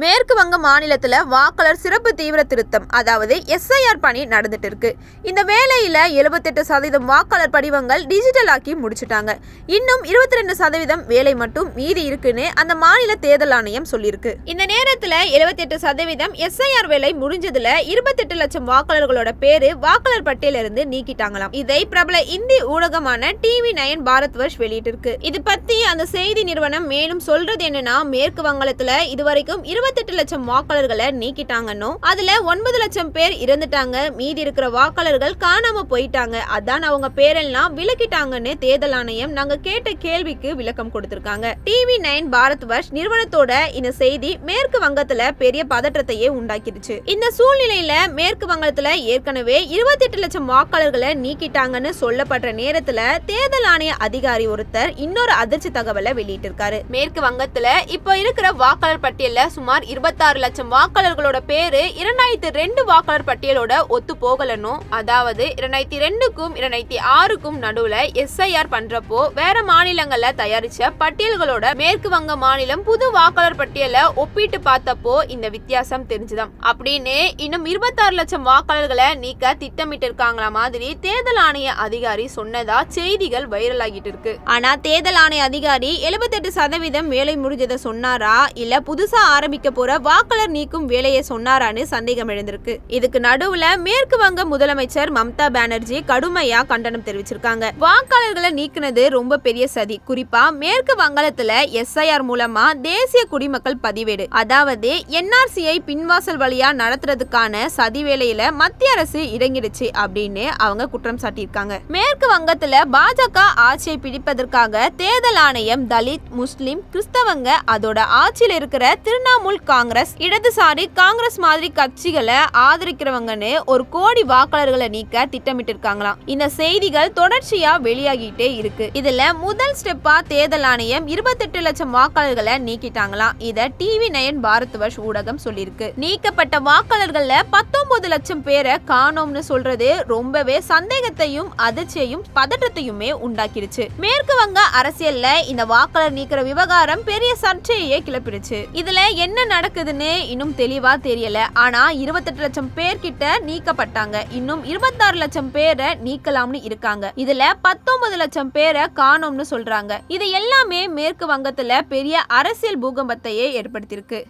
மேற்கு வங்க மாநிலத்தில் வாக்காளர் சிறப்பு தீவிர திருத்தம் அதாவது எஸ்ஐஆர் பணி நடந்துட்டு இருக்கு இந்த வேலையில் எழுபத்தெட்டு சதவீதம் வாக்காளர் படிவங்கள் டிஜிட்டல் ஆக்கி முடிச்சுட்டாங்க. இன்னும் இருபத்தி ரெண்டு சதவீதம் வேலை மட்டும் மீதி இருக்குன்னு அந்த மாநில தேர்தல் ஆணையம் சொல்லியிருக்கு. இந்த நேரத்தில் எழுபத்தெட்டு சதவீதம் எஸ்ஐஆர் வேலை முடிஞ்சதுல இருபத்தெட்டு லட்சம் வாக்காளர்களோட பேரு வாக்காளர் பட்டியலிருந்து நீக்கிட்டாங்களாம். இதை பிரபல இந்தி ஊடகமான டிவி நயன் பாரத் வர்ஷ் வெளியிட்டிருக்கு. இது பத்தி அந்த செய்தி நிறுவனம் மேலும் சொல்றது என்னன்னா மேற்கு வங்காளத்துல இதுவரைக்கும் இருபத்தெட்டு லட்சம் வாக்காளர்களை நீக்கிட்டாங்கன்னு அதுல ஒன்பது லட்சம் பேர் இறந்துட்டாங்க. மீதி இருக்கிற வாக்காளர்கள் காணாம போயிட்டாங்க. அதான் அவங்க பேரெல்லாம் விலக்கிட்டாங்கன்னு தேர்தல் ஆணையம் நாங்க கேட்ட கேள்விக்கு விளக்கம் கொடுத்திருக்காங்க. டிவி நைன் பாரத் வர்ஷ் நிறுவனத்தோட இந்த செய்தி மேற்கு வங்கத்துல பெரிய பதற்றத்தையே உண்டாக்கிடுச்சு. இந்த சூழ்நிலையில மேற்கு வங்கத்துல ஏற்கனவே இருபத்தெட்டு லட்சம் வாக்காளர்களை நீக்கிட்டாங்கன்னு சொல்லப்படுற நேரத்துல தேர்தல் ஆணைய அதிகாரி ஒருத்தர் இன்னொரு அதிர்ச்சி தகவலை வெளியிட்டிருக்காரு. மேற்கு வங்கத்துல இப்போ இருக்கிற வாக்காளர் பட்டியல சுமார் இருபத்தாறு லட்சம் வாக்காளர்களோட பேரு இரண்டாயிரத்தி ரெண்டு வாக்காளர் பட்டியலோட ஒத்து போகலனும் அதாவது இரண்டாயிரத்தி ரெண்டுக்கும் இரண்டாயிரத்தி ஆறுக்கும் நடுவுல எஸ்ஐஆர் பண்றப்போ வேற மாநிலங்கள்ல தயாரிச்ச பட்டியல்களோட மேற்கு வங்க மாநிலம் புது வாக்காளர் பட்டியலை ஒப்பிட்டு பார்த்தப்போ இந்த வித்தியாசம் தெரிஞ்சுதாம். அப்படின்னு இன்னும் இருபத்தாறு லட்சம் வாக்காளர்களை நீக்க திட்டமிட்டு இருக்காங்களா மாதிரி தேர்தல் ஆணைய அதிகாரி சொன்னதா செய்திகள் வைரல் ஆகிட்டு இருக்கு. ஆனா தேர்தல் ஆணைய அதிகாரி எழுபத்தெட்டு சதவீதம் வேலை முடிஞ்சதை சொன்னாரா? இல்ல புதுசா ஆரம்பிக்க போற வாக்காளர் நீக்கும் வேலையை சொன்னாரான்னு சந்தேகம் எழுந்திருக்கு. இதுக்கு நடுவுல மேற்கு வங்க முதலமைச்சர் மம்தா பானர்ஜி கடுமையா கண்டனம் தெரிவிச்சிருக்காங்க. வாக்காளர்களை நீக்குனது ரொம்ப பெரிய சதி. குறிப்பா மேற்கு வங்காளத்துல எஸ்ஐஆர் மூலமா தேசிய குடிமக்கள் பதிவேடு. அதாவது என்ஆர்சியை பின்வாசல் வழியா நடத்துறதுக்கான சதி வேலையில மத்திய அரசு இறங்கிடுச்சு அப்படின்னு அவங்க குற்றம் சாட்டியிருக்காங்க. மேற்கு வங்கத்துல பாஜக ஆட்சியை பிடிப்பதற்காக தேர்தல் ஆணையம் தலித் முஸ்லிம் கிறிஸ்தவங்க அதோட ஆட்சியில் இருக்கிற திரிணாமுல் காங்கிரஸ் இடதுசாரி காங்கிரஸ் மாதிரி கட்சிகளை ஆதரிக்கிறவங்கன்னு ஒரு கோடி வாக்காளர்களை நீக்க திட்டமிட்டு இருக்காங்களாம் இந்த செய்திகள் தொடர்ச்சியா வெளியாகிட்டே இருக்கு. இதுல முதல் ஸ்டெப்பா தேர்தல் ஆணையம் இருபத்தெட்டு லட்சம் வாக்காளர்களை நீக்கிட்டாங்களாம். இத டிவி நயன் பாரத் வர்ஷ் ஊடகம் சொல்லியிருக்கு. நீக்கப்பட்ட வாக்காளர்கள்ல பத்தொன்பது லட்சம் பேரை காணோம்னு சொல்றது ரொம்பவே சந்தேகத்தையும் அதிர்ச்சியையும் பதற்றத்தையுமே உண்டாக்கிடுச்சு மேற்கு வங்க அரசியல்ல இந்த வாக்காளர் நீக்கிற விவகாரம் பெரிய சர்ச்சையே கிளப்பிடுச்சு இதுல என்ன நடக்குதுன்னு இன்னும் தெளிவா தெரியல. ஆனா இருபத்தெட்டு லட்சம் பேர் கிட்ட நீக்கப்பட்டாங்க. இன்னும் இருபத்தாறு லட்சம் பேரை நீக்கலாம்னு இருக்காங்க. இதுல பத்தொன்பது லட்சம் பேரை காணோம்னு சொல்றாங்க. இது எல்லாமே மேற்கு வங்கத்துல பெரிய அரசியல் பூகம்பத்தையே ஏற்படுத்தியிருக்கு.